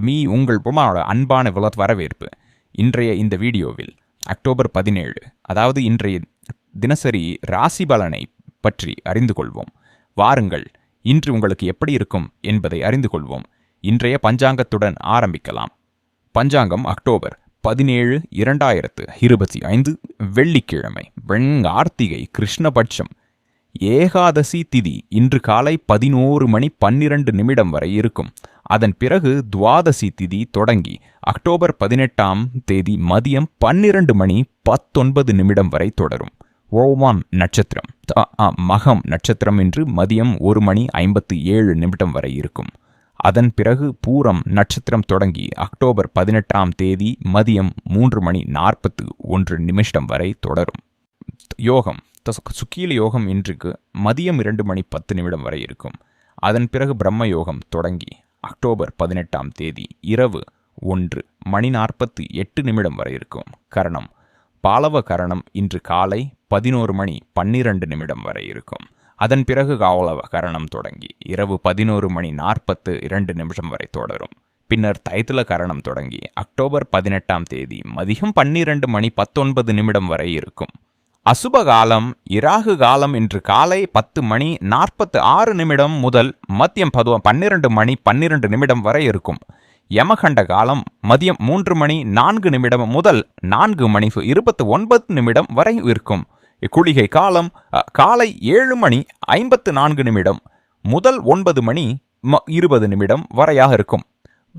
Me உங்கள் புமாவோட அன்பான விளத் வரவேற்பு. இன்றைய இந்த வீடியோவில் அக்டோபர் பதினேழு அதாவது இன்றைய தினசரி ராசி பலனை பற்றி அறிந்து கொள்வோம். வாருங்கள் இன்று உங்களுக்கு எப்படி இருக்கும் என்பதை அறிந்து கொள்வோம். இன்றைய பஞ்சாங்கத்துடன் ஆரம்பிக்கலாம். பஞ்சாங்கம் அக்டோபர் பதினேழு இரண்டாயிரத்து இருபத்தி ஐந்து வெள்ளிக்கிழமை வெண் கார்த்திகை கிருஷ்ணபட்சம் ஏகாதசி திதி இன்று காலை பதினோரு மணி பன்னிரண்டு நிமிடம் வரை இருக்கும். அதன் பிறகு துவாதசி திதி தொடங்கி அக்டோபர் பதினெட்டாம் தேதி மதியம் பன்னிரண்டு மணி பத்தொன்பது நிமிடம் வரை தொடரும். ஓவான் நட்சத்திரம் மகம் நட்சத்திரம் இன்று மதியம் ஒரு மணி ஐம்பத்து ஏழு நிமிடம் வரை இருக்கும். அதன் பிறகு பூரம் நட்சத்திரம் தொடங்கி அக்டோபர் பதினெட்டாம் தேதி மதியம் மூன்று மணி நாற்பத்து ஒன்று நிமிஷம் வரை தொடரும். யோகம் சுக்கீல யோகம் இன்றுக்கு மதியம் இரண்டு மணி பத்து நிமிடம் வரை இருக்கும். அதன் பிறகு பிரம்ம யோகம் தொடங்கி அக்டோபர் பதினெட்டாம் தேதி இரவு ஒன்று மணி நாற்பத்தி எட்டு நிமிடம் வரை இருக்கும். கரணம். பாலவ கரணம் இன்று காலை பதினோரு மணி பன்னிரண்டு நிமிடம் வரை இருக்கும். அதன் பிறகு காவலவ கரணம் தொடங்கி இரவு பதினோரு மணி நாற்பத்து இரண்டு நிமிஷம் வரை தொடரும். பின்னர் தைத்துல கரணம் தொடங்கி அக்டோபர் பதினெட்டாம் தேதி மதியம் பன்னிரண்டு மணி பத்தொன்பது நிமிடம் வரை இருக்கும். அசுப காலம் இராகு காலம் இன்று காலை பத்து மணி நாற்பத்து ஆறு நிமிடம் முதல் மதியம் பதுவ பன்னிரண்டு மணி பன்னிரண்டு நிமிடம் வரை இருக்கும். யமகண்ட காலம் மதியம் மூன்று மணி நான்கு நிமிடம் முதல் நான்கு மணி இருபத்து ஒன்பது நிமிடம் வரை இருக்கும். குளிகை காலம் காலை ஏழு மணி ஐம்பத்து நான்கு நிமிடம் முதல் ஒன்பது மணி ம- இருபது நிமிடம் வரையாக இருக்கும்.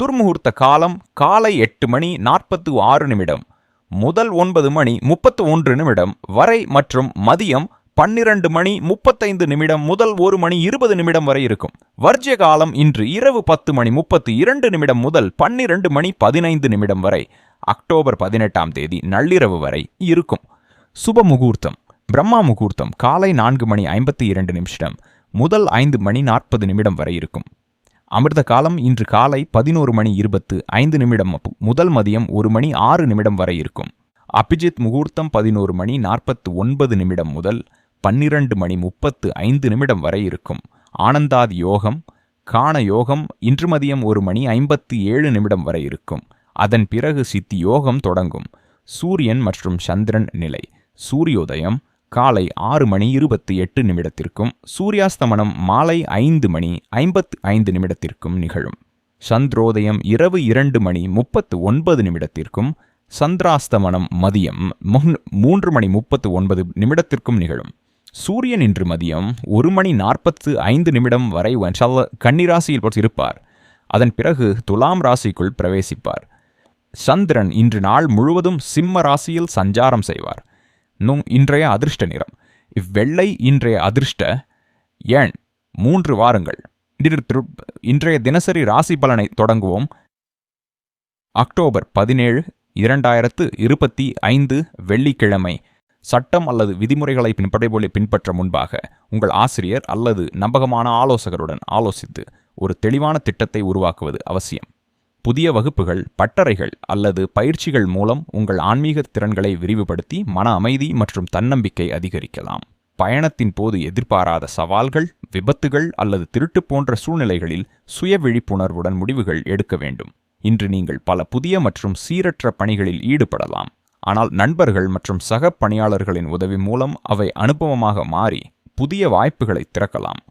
துர்முகூர்த்த காலம் காலை எட்டு மணி நாற்பத்து ஆறு நிமிடம். முதல் ஒன்பது மணி முப்பத்து ஒன்று நிமிடம் வரை மற்றும் மதியம் பன்னிரண்டு மணி முப்பத்தைந்து நிமிடம் முதல் ஒரு மணி இருபது நிமிடம் வரை இருக்கும். வர்ஜ்ய காலம் இன்று இரவு பத்து மணி முப்பத்து இரண்டு நிமிடம் முதல் பன்னிரண்டு மணி பதினைந்து நிமிடம் வரை அக்டோபர் பதினெட்டாம் தேதி நள்ளிரவு வரை இருக்கும். சுப முகூர்த்தம் பிரம்மா முகூர்த்தம் காலை நான்கு மணி ஐம்பத்தி இரண்டு நிமிஷம் முதல் ஐந்து மணி நாற்பது நிமிடம் வரை இருக்கும். அமிர்த காலம் இன்று காலை பதினோரு மணி இருபத்து ஐந்து நிமிடம் முதல் மதியம் ஒரு மணி ஆறு நிமிடம் வரை இருக்கும். அபிஜித் முகூர்த்தம் பதினோரு மணி நாற்பத்து ஒன்பது நிமிடம் முதல் பன்னிரண்டு மணி முப்பத்து ஐந்து நிமிடம் வரை இருக்கும். ஆனந்தாதி யோகம் காண யோகம் இன்று மதியம் ஒரு மணி ஐம்பத்து ஏழு நிமிடம் வரை இருக்கும். அதன் பிறகு சித்தி யோகம் தொடங்கும். சூரியன் மற்றும் சந்திரன் நிலை. சூரியோதயம் காலை ஆறு மணி இருபத்தி எட்டு நிமிடத்திற்கும் சூரியாஸ்தமனம் மாலை ஐந்து மணி ஐம்பத்து ஐந்து நிமிடத்திற்கும் நிகழும். சந்திரோதயம் இரவு இரண்டு மணி முப்பத்து ஒன்பது நிமிடத்திற்கும் சந்திராஸ்தமனம் மதியம் முன்- மூன்று மணி முப்பத்து ஒன்பது நிமிடத்திற்கும் நிகழும். சூரியன் இன்று மதியம் ஒரு மணி நாற்பத்து ஐந்து நிமிடம் வரை கன்னிராசியில் இருப்பார் அதன் பிறகு துலாம் ராசிக்குள் பிரவேசிப்பார். சந்திரன் இன்று நாள் முழுவதும் சிம்ம ராசியில் சஞ்சாரம் செய்வார். நும் இன்றைய அதிர்ஷ்ட நிறம். இவ்வெள்ளை இன்றைய அதிர்ஷ்ட ஏன்? மூன்று வாரங்கள். இன்றைய தினசரி ராசி பலனை தொடங்குவோம். அக்டோபர் பதினேழு இரண்டாயிரத்து இருபத்தி ஐந்து வெள்ளிக்கிழமை. சட்டம் அல்லது விதிமுறைகளை பின்பற்றி பின்பற்ற முன்பாக உங்கள் ஆசிரியர் அல்லது நம்பகமான ஆலோசகருடன் ஆலோசித்து ஒரு தெளிவான திட்டத்தை உருவாக்குவது அவசியம். புதிய வகுப்புகள் பட்டறைகள் அல்லது பயிற்சிகள் மூலம் உங்கள் ஆன்மீக திறன்களை விரிவுபடுத்தி மன அமைதி மற்றும் தன்னம்பிக்கை அதிகரிக்கலாம். பயணத்தின் போது எதிர்பாராத சவால்கள் விபத்துகள் அல்லது திருட்டு போன்ற சூழ்நிலைகளில் சுய விழிப்புணர்வுடன் முடிவுகள் எடுக்க வேண்டும். இன்று நீங்கள் பல புதிய மற்றும் சீரற்ற பணிகளில் ஈடுபடலாம். ஆனால் நண்பர்கள் மற்றும் சக பணியாளர்களின் உதவி மூலம் அவை அனுபவமாக மாறி புதிய வாய்ப்புகளை திறக்கலாம்.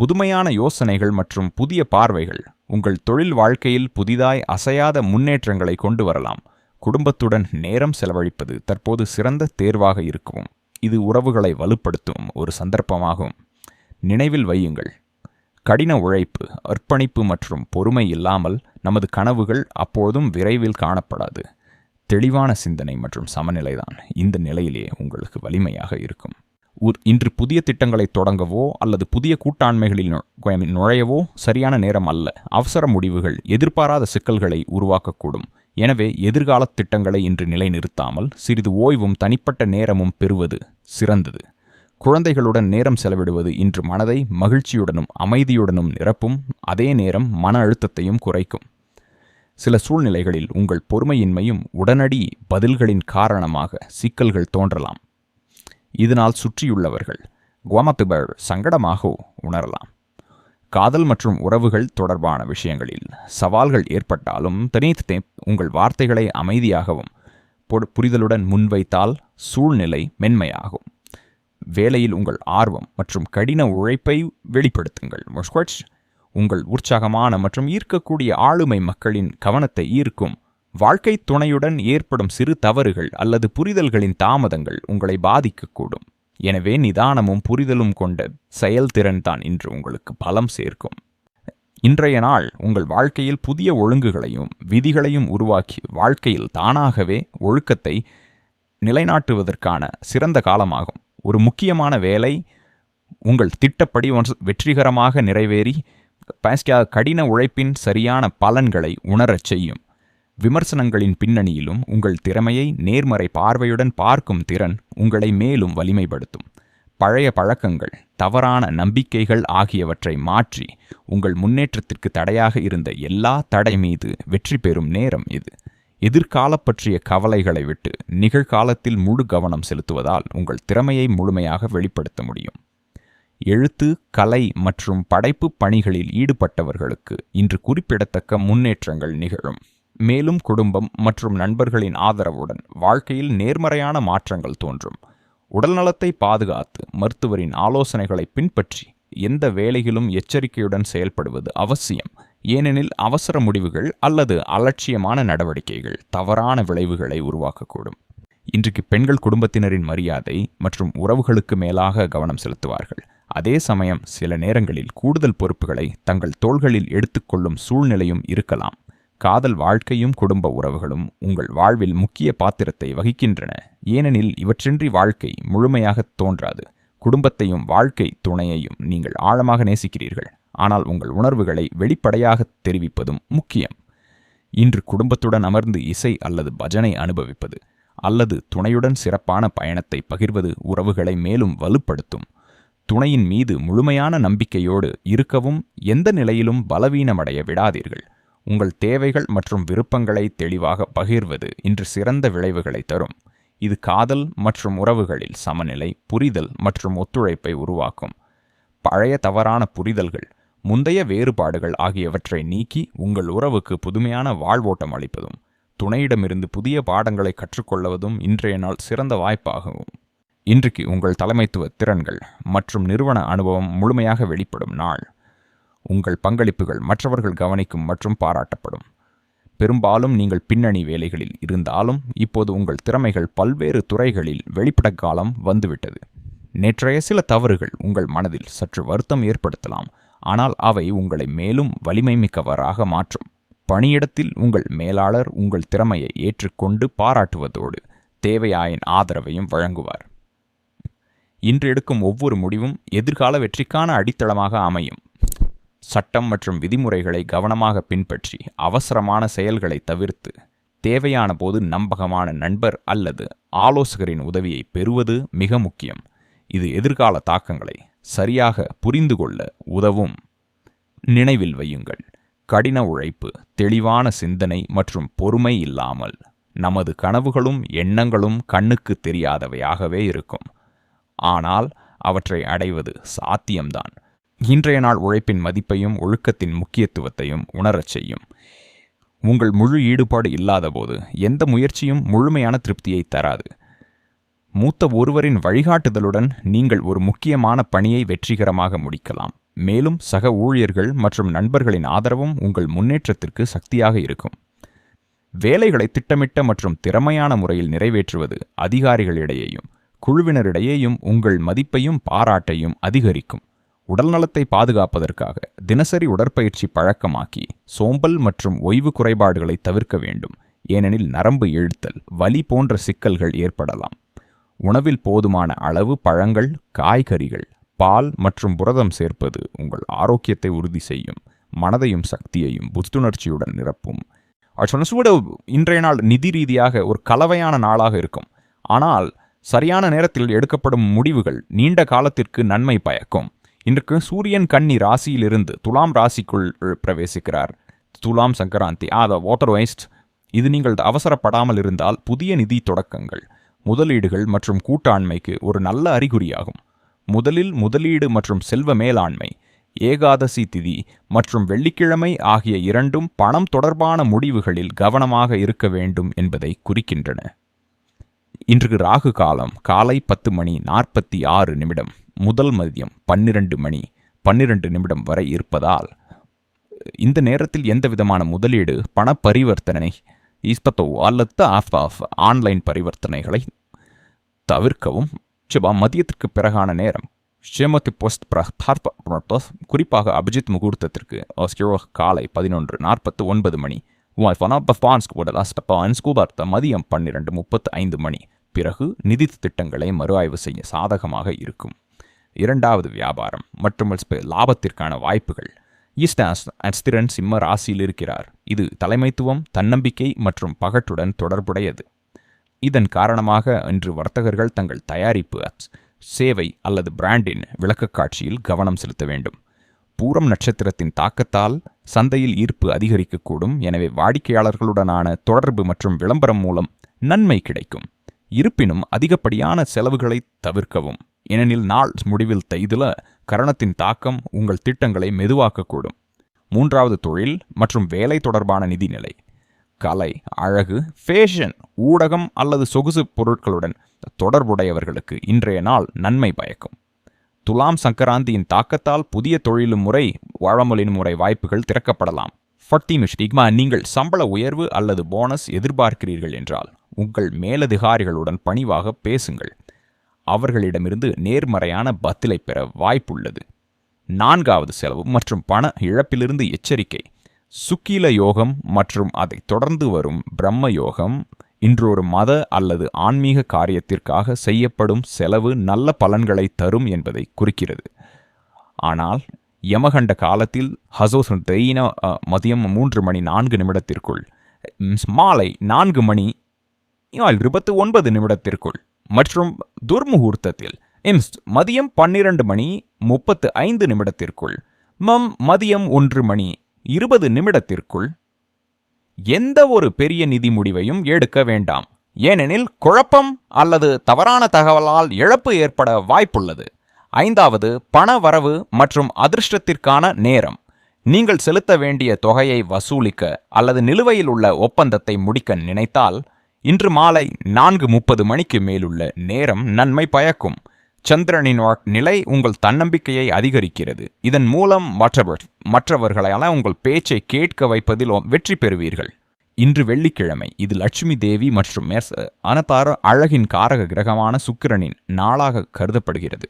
புதுமையான யோசனைகள் மற்றும் புதிய பார்வைகள் உங்கள் தொழில் வாழ்க்கையில் புதிதாய் அசையாத முன்னேற்றங்களை கொண்டு வரலாம். குடும்பத்துடன் நேரம் செலவழிப்பது தற்போது சிறந்த தேர்வாக இருக்கும். இது உறவுகளை வலுப்படுத்தும் ஒரு சந்தர்ப்பமாகும். நினைவில் வையுங்கள். கடின உழைப்பு அர்ப்பணிப்பு மற்றும் பொறுமை இல்லாமல் நமது கனவுகள் அப்போதும் விரைவில் காணப்படாது. தெளிவான சிந்தனை மற்றும் சமநிலைதான் இந்த நிலையிலே உங்களுக்கு வலிமையாக இருக்கும். இன்று புதிய திட்டங்களை தொடங்கவோ அல்லது புதிய கூட்டாண்மைகளில் நுழையவோ சரியான நேரம் அல்ல. அவசர முடிவுகள் எதிர்பாராத சிக்கல்களை உருவாக்கக்கூடும். எனவே எதிர்கால திட்டங்களை இன்று நிலைநிறுத்தாமல் சிறிது ஓய்வும் தனிப்பட்ட நேரமும் பெறுவது சிறந்தது. குழந்தைகளுடன் நேரம் செலவிடுவது இன்று மனதை மகிழ்ச்சியுடனும் அமைதியுடனும் நிரப்பும் அதே நேரம் மன அழுத்தத்தையும் குறைக்கும். சில சூழ்நிலைகளில் உங்கள் பொறுமையின்மையும் உடனடி பதில்களின் காரணமாக சிக்கல்கள் தோன்றலாம். இதனால் சுற்றியுள்ளவர்கள் குவமத்துபர் சங்கடமாக உணரலாம். காதல் மற்றும் உறவுகள் தொடர்பான விஷயங்களில் சவால்கள் ஏற்பட்டாலும் தனித்தே உங்கள் வார்த்தைகளை அமைதியாகவும் புரிதலுடன் முன்வைத்தால் சூழ்நிலை மென்மையாகும். வேலையில் உங்கள் ஆர்வம் மற்றும் கடின உழைப்பை வெளிப்படுத்துங்கள். மொஸ்கோட்ச் உங்கள் உற்சாகமான மற்றும் ஈர்க்கக்கூடிய ஆளுமை மக்களின் கவனத்தை ஈர்க்கும் வாழ்க்கை துணையுடன் ஏற்படும் சிறு தவறுகள் அல்லது புரிதல்களின் தாமதங்கள் உங்களை பாதிக்கக்கூடும். எனவே நிதானமும் புரிதலும் கொண்ட செயல்திறன் தான் இன்று உங்களுக்கு பலம் சேர்க்கும். இன்றைய நாள் உங்கள் வாழ்க்கையில் புதிய ஒழுங்குகளையும் விதிகளையும் உருவாக்கி வாழ்க்கையில் தானாகவே ஒழுக்கத்தை நிலைநாட்டுவதற்கான சிறந்த காலமாகும். ஒரு முக்கியமான வேலை உங்கள் திட்டப்படி வெற்றிகரமாக நிறைவேறி பாஸ்டியா கடின உழைப்பின் சரியான பலன்களை உணரச் செய்யும். விமர்சனங்களின் பின்னணியிலும் உங்கள் திறமையை நேர்மறை பார்வையுடன் பார்க்கும் திறன் உங்களை மேலும் வலிமைப்படுத்தும். பழைய பழக்கங்கள் தவறான நம்பிக்கைகள் ஆகியவற்றை மாற்றி உங்கள் முன்னேற்றத்திற்கு தடையாக இருந்த எல்லா தடை மீது வெற்றி பெறும் நேரம் இது. எதிர்கால பற்றிய கவலைகளை விட்டு நிகழ்காலத்தில் முழு கவனம் செலுத்துவதால் உங்கள் திறமையை முழுமையாக வெளிப்படுத்த முடியும். எழுத்து கலை மற்றும் படைப்பு பணிகளில் ஈடுபட்டவர்களுக்கு இன்று குறிப்பிடத்தக்க முன்னேற்றங்கள் நிகழும். மேலும் குடும்பம் மற்றும் நண்பர்களின் ஆதரவுடன் வாழ்க்கையில் நேர்மறையான மாற்றங்கள் தோன்றும். உடல்நலத்தை பாதுகாத்து மருத்துவரின் ஆலோசனைகளை பின்பற்றி எந்த வேலையிலும் எச்சரிக்கையுடன் செயல்படுவது அவசியம். ஏனெனில் அவசர முடிவுகள் அல்லது அலட்சியமான நடவடிக்கைகள் தவறான விளைவுகளை உருவாக்கக்கூடும். இன்றைக்கு பெண்கள் குடும்பத்தினரின் மரியாதை மற்றும் உறவுகளுக்கு மேலாக கவனம் செலுத்துவார்கள். அதே சமயம் சில நேரங்களில் கூடுதல் பொறுப்புகளை தங்கள் தோள்களில் எடுத்துக்கொள்ளும் சூழ்நிலையும் இருக்கலாம். காதல் வாழ்க்கையும் குடும்ப உறவுகளும் உங்கள் வாழ்வில் முக்கிய பாத்திரத்தை வகிக்கின்றன. ஏனெனில் இவற்றின்றி வாழ்க்கை முழுமையாக தோன்றாது. குடும்பத்தையும் வாழ்க்கை துணையையும் நீங்கள் ஆழமாக நேசிக்கிறீர்கள். ஆனால் உங்கள் உணர்வுகளை வெளிப்படையாக தெரிவிப்பதும் முக்கியம். இன்று குடும்பத்துடன் அமர்ந்து இசை அல்லது பஜனை அனுபவிப்பது அல்லது துணையுடன் சிறப்பான பயணத்தை பகிர்வது உறவுகளை மேலும் வலுப்படுத்தும். துணையின் மீது முழுமையான நம்பிக்கையோடு இருக்கவும் எந்த நிலையிலும் பலவீனமடைய விடாதீர்கள். உங்கள் தேவைகள் மற்றும் விருப்பங்களை தெளிவாக பகிர்வது இன்று சிறந்த விளைவுகளை தரும். இது காதல் மற்றும் உறவுகளில் சமநிலை புரிதல் மற்றும் ஒத்துழைப்பை உருவாக்கும். பழைய தவறான புரிதல்கள் முந்தைய வேறுபாடுகள் ஆகியவற்றை நீக்கி உங்கள் உறவுக்கு புதுமையான வாழ்வோட்டம் அளிப்பதும் துணையிடமிருந்து புதிய பாடங்களை கற்றுக்கொள்வதும் இன்றைய நாள் சிறந்த வாய்ப்பாகும் இன்றைக்கு உங்கள் தலைமைத்துவ திறன்கள் மற்றும் நிறுவன அனுபவம் முழுமையாக வெளிப்படும் நாள். உங்கள் பங்களிப்புகள் மற்றவர்கள் கவனிக்கும் மற்றும் பாராட்டப்படும். பெரும்பாலும் நீங்கள் பின்னணி வேலைகளில் இருந்தாலும் இப்போது உங்கள் திறமைகள் பல்வேறு துறைகளில் வெளிப்பட காலம் வந்துவிட்டது. நேற்றைய சில தவறுகள் உங்கள் மனதில் சற்று வருத்தம் ஏற்படுத்தலாம் ஆனால் அவை உங்களை மேலும் வலிமை மிக்கவராக மாற்றும். பணியிடத்தில் உங்கள் மேலாளர் உங்கள் திறமையை ஏற்றுக்கொண்டு பாராட்டுவதோடு தேவையாயின் ஆதரவையும் வழங்குவார். இன்று எடுக்கும் ஒவ்வொரு முடிவும் எதிர்கால வெற்றிக்கான அடித்தளமாக அமையும். சட்டம் மற்றும் விதிமுறைகளை கவனமாக பின்பற்றி அவசரமான செயல்களை தவிர்த்து தேவையான போது நம்பகமான நண்பர் அல்லது ஆலோசகரின் உதவியை பெறுவது மிக முக்கியம். இது எதிர்கால தாக்கங்களை சரியாக புரிந்து கொள்ள உதவும். நினைவில் வையுங்கள். கடின உழைப்பு தெளிவான சிந்தனை மற்றும் பொறுமை இல்லாமல் நமது கனவுகளும் எண்ணங்களும் கண்ணுக்கு தெரியாதவையாகவே இருக்கும். ஆனால் அவற்றை அடைவது சாத்தியம்தான். இன்றைய நாள் உழைப்பின் மதிப்பையும் ஒழுக்கத்தின் முக்கியத்துவத்தையும் உணரச் செய்யும். உங்கள் முழு ஈடுபாடு இல்லாதபோது எந்த முயற்சியும் முழுமையான திருப்தியை தராது. மூத்த ஒருவரின் வழிகாட்டுதலுடன் நீங்கள் ஒரு முக்கியமான பணியை வெற்றிகரமாக முடிக்கலாம். மேலும் சக ஊழியர்கள் மற்றும் நண்பர்களின் ஆதரவும் உங்கள் முன்னேற்றத்திற்கு சக்தியாக இருக்கும். வேலைகளை திட்டமிட்ட மற்றும் திறமையான முறையில் நிறைவேற்றுவது அதிகாரிகளிடையேயும் குழுவினரிடையேயும் உங்கள் மதிப்பையும் பாராட்டையும் அதிகரிக்கும். உடல்நலத்தை பாதுகாப்பதற்காக தினசரி உடற்பயிற்சி பழக்கமாக்கி சோம்பல் மற்றும் ஓய்வு குறைபாடுகளை தவிர்க்க வேண்டும். ஏனெனில் நரம்பு இழுத்தல் வலி போன்ற சிக்கல்கள் ஏற்படலாம். உணவில் போதுமான அளவு பழங்கள் காய்கறிகள் பால் மற்றும் புரதம் சேர்ப்பது உங்கள் ஆரோக்கியத்தை உறுதி செய்யும் மனதையும் சக்தியையும் புத்துணர்ச்சியுடன் நிரப்பும். அவர் இன்றைய நாள் நிதி ரீதியாக ஒரு கலவையான நாளாக இருக்கும். ஆனால் சரியான நேரத்தில் எடுக்கப்படும் முடிவுகள் நீண்ட காலத்திற்கு நன்மை பயக்கும். இன்றைக்கு சூரியன் கன்னி ராசியிலிருந்து துலாம் ராசிக்குள் பிரவேசிக்கிறார். துலாம் சங்கராந்தி ஆத வாட்டர் வேஸ்ட். இது நீங்கள் அவசரப்படாமல் இருந்தால் புதிய நிதி தொடக்கங்கள் முதலீடுகள் மற்றும் கூட்டாண்மைக்கு ஒரு நல்ல அறிகுறியாகும். முதலில் முதலீடு மற்றும் செல்வ மேலாண்மை ஏகாதசி திதி மற்றும் வெள்ளிக்கிழமை ஆகிய இரண்டும் பணம் தொடர்பான முடிவுகளில் கவனமாக இருக்க வேண்டும் என்பதை குறிக்கின்றன. இன்று ராகு காலம் காலை பத்து மணி நாற்பத்தி ஆறு நிமிடம். முதல் மதியம் பன்னிரண்டு மணி பன்னிரண்டு நிமிடம் வரை இருப்பதால் இந்த நேரத்தில் எந்த விதமான முதலீடு பண பரிவர்த்தனை இஸ்பத்தோ அல்லது ஆஃப் ஆஃப் ஆன்லைன் பரிவர்த்தனைகளை தவிர்க்கவும். சிவா மதியத்திற்கு பிறகான நேரம். ஷேமதி போஸ்ட் பிரஸ் குறிப்பாக அபிஜித் முகூர்த்தத்திற்கு ஆஸ்கிரோ காலை பதினொன்று நாற்பத்து ஒன்பது மணி. ஸ்கூபார்த்த மதியம் பன்னிரண்டு முப்பத்து ஐந்து மணி. பிறகு நிதி திட்டங்களை மறு ஆய்வு செய்ய சாதகமாக இருக்கும். இரண்டாவது வியாபாரம் மற்றும் லாபத்திற்கான வாய்ப்புகள். ஈஸ்டாஸ் அஸ்திரன் சிம்ம ராசியில் இருக்கிறார். இது தலைமைத்துவம் தன்னம்பிக்கை மற்றும் பகட்டுடன் தொடர்புடையது. இதன் காரணமாக இன்று வர்த்தகர்கள் தங்கள் தயாரிப்பு சேவை அல்லது பிராண்டின் விளக்கக்காட்சியில் கவனம் செலுத்த வேண்டும். பூரம் நட்சத்திரத்தின் தாக்கத்தால் சந்தையில் ஈர்ப்பு அதிகரிக்கக்கூடும். எனவே வாடிக்கையாளர்களுடனான தொடர்பு மற்றும் விளம்பரம் மூலம் நன்மை கிடைக்கும். இருப்பினும் அதிகப்படியான செலவுகளை தவிர்க்கவும். ஏனெனில் நாள் முடிவில் தைதுல கரணத்தின் தாக்கம் உங்கள் திட்டங்களை மெதுவாக்கக்கூடும். மூன்றாவது தொழில் மற்றும் வேலை தொடர்பான நிதிநிலை. கலை அழகு ஃபேஷன் ஊடகம் அல்லது சொகுசு பொருட்களுடன் தொடர்புடையவர்களுக்கு இன்றைய நாள் நன்மை பயக்கும். துலாம் சங்கராந்தியின் தாக்கத்தால் புதிய தொழிலும் முறை வாழமொழின் முறை வாய்ப்புகள் திறக்கப்படலாம். ஃபட்டி இக்மா நீங்கள் சம்பள உயர்வு அல்லது போனஸ் எதிர்பார்க்கிறீர்கள் என்றால் உங்கள் மேலதிகாரிகளுடன் பணிவாக பேசுங்கள். அவர்களிடமிருந்து நேர்மறையான பதிலை பெற வாய்ப்புள்ளது. நான்காவது செலவு மற்றும் பண இழப்பிலிருந்து எச்சரிக்கை. சுக்கீல யோகம் மற்றும் அதை தொடர்ந்து வரும் பிரம்ம யோகம் இன்றொரு மத அல்லது ஆன்மீக காரியத்திற்காக செய்யப்படும் செலவு நல்ல பலன்களை தரும் என்பதை குறிக்கிறது. ஆனால் யமகண்ட காலத்தில் ஹசோஸ் தெய்ன மதியம் மூன்று மணி நான்கு நிமிடத்திற்குள் மாலை நான்கு மணி இருபத்து ஒன்பது நிமிடத்திற்குள் மற்றும் துர்முகூர்த்தத்தில் இம்ஸ்ட் மதியம் பன்னிரண்டு மணி முப்பத்து ஐந்து நிமிடத்திற்குள் மம் மதியம் ஒன்று மணி இருபது நிமிடத்திற்குள் எந்த ஒரு பெரிய நிதி முடிவையும் எடுக்க வேண்டாம். ஏனெனில் குழப்பம் அல்லது தவறான தகவலால் இழப்பு ஏற்பட வாய்ப்புள்ளது. ஐந்தாவது பண வரவு மற்றும் அதிர்ஷ்டத்திற்கான நேரம். நீங்கள் செலுத்த வேண்டிய தொகையை வசூலிக்க அல்லது நிலுவையில் உள்ள ஒப்பந்தத்தை முடிக்க நினைத்தால் இன்று மாலை நான்கு முப்பது மணிக்கு மேலுள்ள நேரம் நன்மை பயக்கும். சந்திரனின் நிலை உங்கள் தன்னம்பிக்கையை அதிகரிக்கிறது. இதன் மூலம் மற்றவர் மற்றவர்களால் உங்கள் பேச்சை கேட்க வைப்பதில் வெற்றி பெறுவீர்கள். இன்று வெள்ளிக்கிழமை. இது லட்சுமி தேவி மற்றும் அனதார அழகின் காரக கிரகமான சுக்கிரனின் நாளாக கருதப்படுகிறது.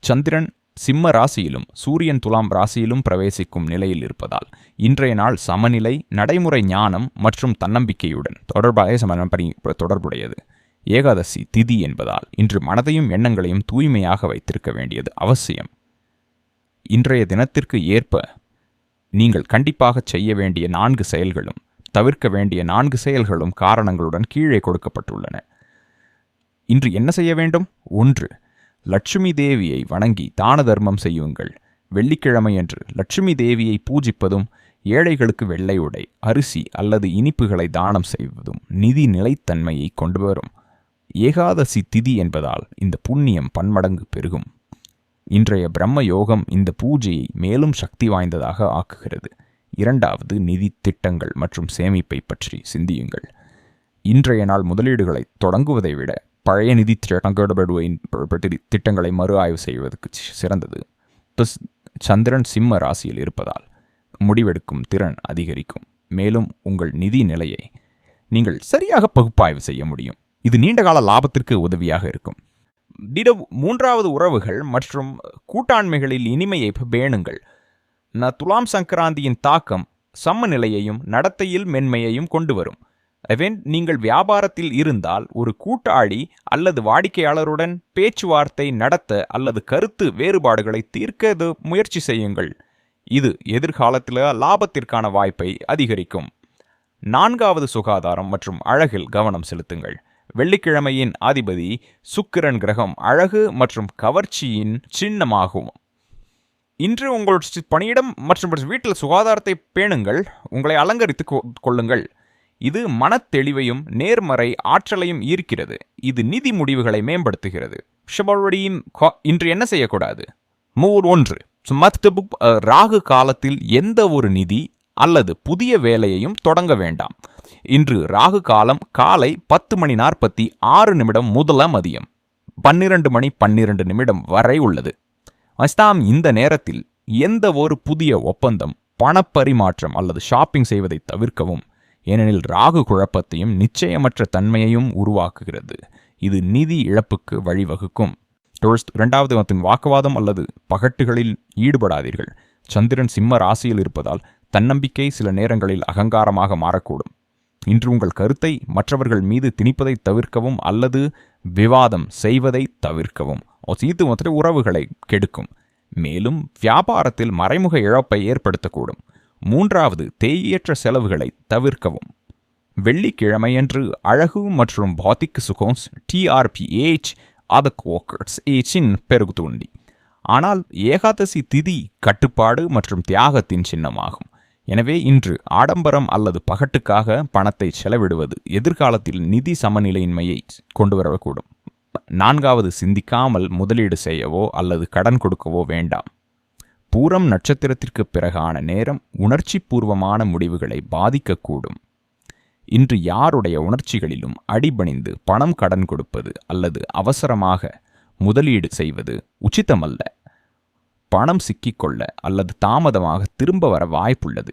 சந்திரன் சிம்ம ராசியிலும் சூரியன் துலாம் ராசியிலும் பிரவேசிக்கும் நிலையில் இருப்பதால் இன்றைய நாள் சமநிலை நடைமுறை ஞானம் மற்றும் தன்னம்பிக்கையுடன் தொடர்பாக தொடர்புடையது. ஏகாதசி திதி என்பதால் இன்று மனதையும் எண்ணங்களையும் தூய்மையாக வைத்திருக்க வேண்டியது அவசியம். இன்றைய தினத்திற்கு ஏற்ப நீங்கள் கண்டிப்பாக செய்ய வேண்டிய நான்கு செயல்களும் தவிர்க்க வேண்டிய நான்கு செயல்களும் காரணங்களுடன் கீழே கொடுக்கப்பட்டுள்ளன. இன்று என்ன செய்ய வேண்டும்? ஒன்று லட்சுமி தேவியை வணங்கி தான தர்மம் செய்யுங்கள். வெள்ளிக்கிழமையன்று லட்சுமி தேவியை பூஜிப்பதும் ஏழைகளுக்கு வெள்ளை உடை அரிசி அல்லது இனிப்புகளை தானம் செய்வதும் நிதி நிலைத்தன்மையை கொண்டு வரும் ஏகாதசி திதி என்பதால் இந்த புண்ணியம் பன்மடங்கு பெருகும். இன்றைய பிரம்ம யோகம் இந்த பூஜையை மேலும் சக்தி வாய்ந்ததாக ஆக்குகிறது. இரண்டாவது நிதி திட்டங்கள் மற்றும் சேமிப்பை பற்றி சிந்தியுங்கள். இன்றைய நாள் முதலீடுகளை தொடங்குவதை விட பழைய நிதி திட்டங்களை மறு ஆய்வு செய்வதற்கு சிறந்தது. ப்ளஸ் சந்திரன் சிம்ம ராசியில் இருப்பதால் முடிவெடுக்கும் திறன் அதிகரிக்கும். மேலும் உங்கள் நிதி நிலையை நீங்கள் சரியாக பகுப்பாய்வு செய்ய முடியும். இது நீண்டகால லாபத்திற்கு உதவியாக இருக்கும். திட மூன்றாவது உறவுகள் மற்றும் கூட்டாண்மைகளில் இனிமையை பேணுங்கள். ந துலாம் சங்கராந்தியின் தாக்கம் சமநிலையையும் நடத்தையில் மென்மையையும் கொண்டு வரும். அவென் நீங்கள் வியாபாரத்தில் இருந்தால் ஒரு கூட்டாளி அல்லது வாடிக்கையாளருடன் பேச்சுவார்த்தை நடத்த அல்லது கருத்து வேறுபாடுகளை தீர்க்க முயற்சி செய்யுங்கள். இது எதிர்காலத்தில் லாபத்திற்கான வாய்ப்பை அதிகரிக்கும். நான்காவது சுகாதாரம் மற்றும் அழகில் கவனம் செலுத்துங்கள். வெள்ளிக்கிழமையின் அதிபதி சுக்கிரன் கிரகம் அழகு மற்றும் கவர்ச்சியின் சின்னமாகும். இன்று உங்கள் பணியிடம் மற்றும் வீட்டில் சுகாதாரத்தை பேணுங்கள். உங்களை அலங்கரித்து கொள்ளுங்கள். இது மனத்தெளிவையும் நேர்மறை ஆற்றலையும் ஈர்க்கிறது. இது நிதி முடிவுகளை மேம்படுத்துகிறது. இன்று என்ன செய்யக்கூடாது? மூர் ஒன்று. மத்தபு புக் ராகு காலத்தில் எந்த ஒரு நிதி அல்லது புதிய வேலையையும் தொடங்க வேண்டாம். இன்று ராகு காலம் காலை பத்து மணி நாற்பத்தி ஆறு நிமிடம் முதல மதியம் பன்னிரண்டு மணி பன்னிரண்டு நிமிடம் வரை உள்ளது. அஸ்தாம் இந்த நேரத்தில் எந்த ஒரு புதிய ஒப்பந்தம் பணப்பரிமாற்றம் அல்லது ஷாப்பிங் செய்வதை தவிர்க்கவும் ஏனெனில் ராகு குழப்பத்தையும் நிச்சயமற்ற தன்மையையும் உருவாக்குகிறது. இது நிதி இழப்புக்கு வழிவகுக்கும். டோல்ஸ் இரண்டாவது மற்றும் வாக்குவாதம் அல்லது பகட்டுகளில் ஈடுபடாதீர்கள். சந்திரன் சிம்ம ராசியில் இருப்பதால் தன்னம்பிக்கை சில நேரங்களில் அகங்காரமாக மாறக்கூடும். இன்று உங்கள் கருத்தை மற்றவர்கள் மீது திணிப்பதை தவிர்க்கவும் அல்லது விவாதம் செய்வதை தவிர்க்கவும். இது மற்ற உறவுகளை கெடுக்கும். மேலும் வியாபாரத்தில் மறைமுக இழப்பை ஏற்படுத்தக்கூடும். மூன்றாவது தேவையற்ற செலவுகளை தவிர்க்கவும். வெள்ளிக்கிழமையன்று அழகு மற்றும் பாத்திக் சுகோன்ஸ் டிஆர்பிஏச் அதக் ஓக்கர்ஸ் ஏச்சின் பெருகுத்துண்டி ஆனால் ஏகாதசி திதி கட்டுப்பாடு மற்றும் தியாகத்தின் சின்னமாகும். எனவே இன்று ஆடம்பரம் அல்லது பகட்டுக்காக பணத்தை செலவிடுவது எதிர்காலத்தில் நிதி சமநிலையின்மையை கொண்டு வரக்கூடும் நான்காவது சிந்திக்காமல் முதலீடு செய்யவோ அல்லது கடன் கொடுக்கவோ வேண்டாம். பூரம் நட்சத்திரத்திற்கு பிறகான நேரம் உணர்ச்சி பூர்வமான முடிவுகளை பாதிக்கக்கூடும். இன்று யாருடைய உணர்ச்சிகளிலும் அடிபணிந்து பணம் கடன் கொடுப்பது அல்லது அவசரமாக முதலீடு செய்வது உச்சிதமல்ல. பணம் சிக்கிக்கொள்ள அல்லது தாமதமாக திரும்ப வர வாய்ப்புள்ளது.